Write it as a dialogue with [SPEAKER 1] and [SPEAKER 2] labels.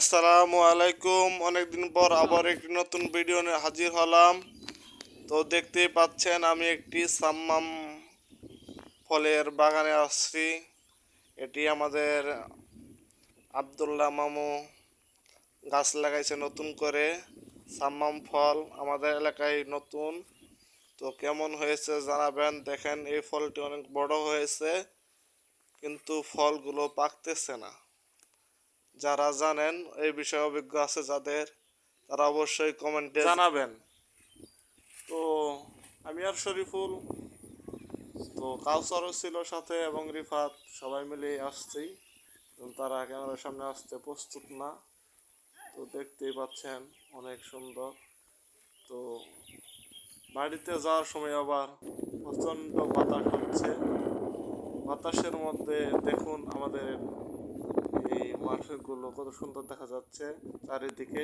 [SPEAKER 1] আসসালামু আলাইকুম। অনেকদিন পর আবার একটি নতুন ভিডিও নিয়ে হাজির হলাম। তো দেখতেই পাচ্ছেন, আমি একটি সাম্মাম ফলের বাগানে আসছি। এটি আমাদের আবদুল্লাহ মামু গাছ লাগাইছে নতুন করে। সাম্মাম ফল আমাদের এলাকায় নতুন। তো কেমন হয়েছে জানাবেন। দেখেন, এই ফলটি অনেক বড় হয়েছে, কিন্তু ফলগুলো পাকতেছে না। যারা জানেন, এই বিষয়ে অভিজ্ঞ আছে যাদের, তারা অবশ্যই কমেন্টে জানাবেন। তো, আমি আর শরীফুল, তো কাউসারও ছিল সাথে এবং রিফাত, সবাই মিলে আসছি। তারা ক্যামেরার সামনে আসতে প্রস্তুত না। তো দেখতেই পাচ্ছেন, অনেক সুন্দর। তো বাড়িতে যাওয়ার সময় আবার প্রচণ্ড বাতাস হচ্ছে। বাতাসের মধ্যে দেখুন আমাদের মাঠগুলো কত সুন্দর দেখা যাচ্ছে চারিদিকে।